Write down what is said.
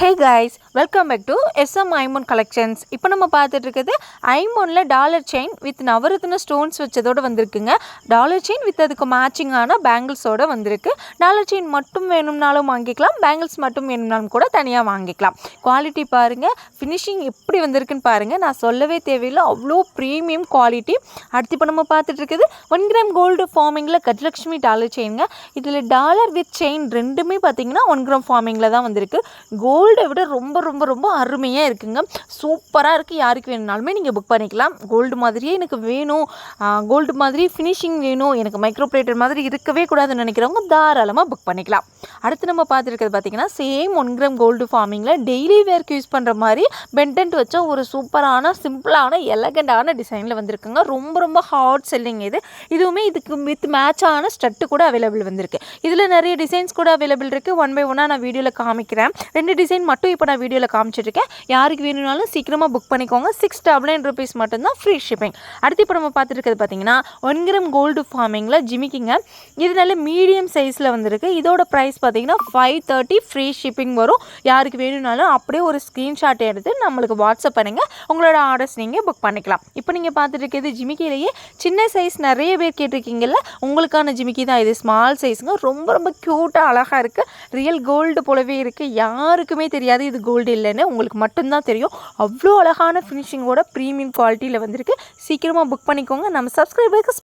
Hey guys welcome back to SM Aimon collections இப்போ நம்ம பார்த்துட்டு இருக்கிறது ஐமோனில் dollar chain with navaratna stones வச்சதோடு வந்திருக்குங்க. டாலர் செயின் வித் அதுக்கு மேட்சிங்கான பேங்கிள்ஸோடு வந்திருக்கு. டாலர் செயின் மட்டும் வேணும்னாலும் வாங்கிக்கலாம் பேங்கிள்ஸ் மட்டும் வேணும்னாலும் கூட தனியாக வாங்கிக்கலாம். குவாலிட்டி பாருங்கள் ஃபினிஷிங் எப்படி வந்திருக்குன்னு பாருங்கள் நான் சொல்லவே தேவையில்லை அவ்வளோ ப்ரீமியம் குவாலிட்டி அடுத்து இப்போ நம்ம பார்த்துட்டு இருக்குது ஒன் கிராம் கோல்டு ஃபார்மிங்கில் கஜலட்சுமி டாலர் செயினுங்க இதில் டாலர் வித் செயின் ரெண்டுமே பார்த்தீங்கன்னா ஒன் கிராம் ஃபார்மிங்கில் தான் வந்திருக்கு. கோல்டு விட ரொம்ப ரொம்ப ரொம்ப அருமையாக இருக்குங்க. சூப்பராக இருக்குது யாருக்கு வேணுனாலுமே நீங்கள் புக் பண்ணிக்கலாம். கோல்டு மாதிரியே எனக்கு வேணும். கோல்டு மாதிரி ஃபினிஷிங் வேணும். எனக்கு மைக்ரோ பிளேட்டர் மாதிரி இருக்கவே கூடாதுன்னு நினைக்கிறவங்க தாராளமாக புக் பண்ணிக்கலாம். அடுத்து நம்ம பார்த்துருக்கிறது பார்த்தீங்கன்னா சேம் ஒன் கிராம் கோல்டு ஃபார்மிங்கில் டெய்லி வேர்க்கு யூஸ் பண்ணுற மாதிரி பென்டென்ட் வச்ச ஒரு சூப்பரான சிம்பிளான எலகண்டான டிசைனில் வந்திருக்குங்க. ரொம்ப ரொம்ப ஹாட் செல்லிங் இது. இதுவுமே இதுக்கு வித் மேட்சான ஸ்டட்டு கூட அவைலபிள் வந்திருக்கு. இதில் நிறைய டிசைன்ஸ் கூட அவைலபிள் இருக்குது ஒன் பை ஒன்னாக நான் வீடியோவில் காமிக்கிறேன். ரெண்டு டிசைன் மட்டும் இப்போ நான் வீடியோவில் காமிச்சிட்ருக்கேன் யாருக்கு வேணும்னாலும் சீக்கிரமாக புக் பண்ணிக்கோங்க. சிக்ஸ் டபுள் நைன் ருபீஸ் மட்டும்தான் ஃப்ரீ ஷிப்பிங் அடுத்து இப்போ நம்ம பார்த்துருக்கிறது பார்த்தீங்கன்னா ஒன் கிராம் கோல்டு ஃபார்மிங்கில் ஜிமிக்கிங்க. இது நல்ல மீடியம் சைஸில் வந்திருக்கு. இதோட ப்ரைஸ் பார்த்தீங்கன்னா ஃபைவ் தேர்ட்டி ஃப்ரீ ஷிப்பிங் வரும். யாருக்கு வேணும்னாலும் அப்படியே ஒரு ஸ்க்ரீன்ஷாட் எடுத்து நம்மளுக்கு வாட்ஸ்அப் பண்ணுங்கள் உங்களோட ஆர்டர்ஸ் நீங்கள் புக் பண்ணிக்கலாம். இப்போ நீங்கள் பார்த்துட்டு இருக்கிறது ஜிமிக்கிலேயே சின்ன சைஸ் நிறைய பேர் கேட்டிருக்கீங்கல்ல உங்களுக்கான ஜிமிக்கி தான் இது. ஸ்மால் சைஸுங்க ரொம்ப ரொம்ப க்யூட்டாக அழகாக இருக்குது ரியல் கோல்டு போலவே இருக்குது யாருக்குமே தெரியாது இது கோல்டு இல்லைன்னு உங்களுக்கு மட்டும்தான் தெரியும். அவ்வளோ அழகான ஃபினிஷிங்கோட ப்ரீமியம் குவாலிட்டியில் வந்திருக்கு. சீக்கிரமாக புக் பண்ணிக்கோங்க. நம்ம சப்ஸ்கிரைபருக்கு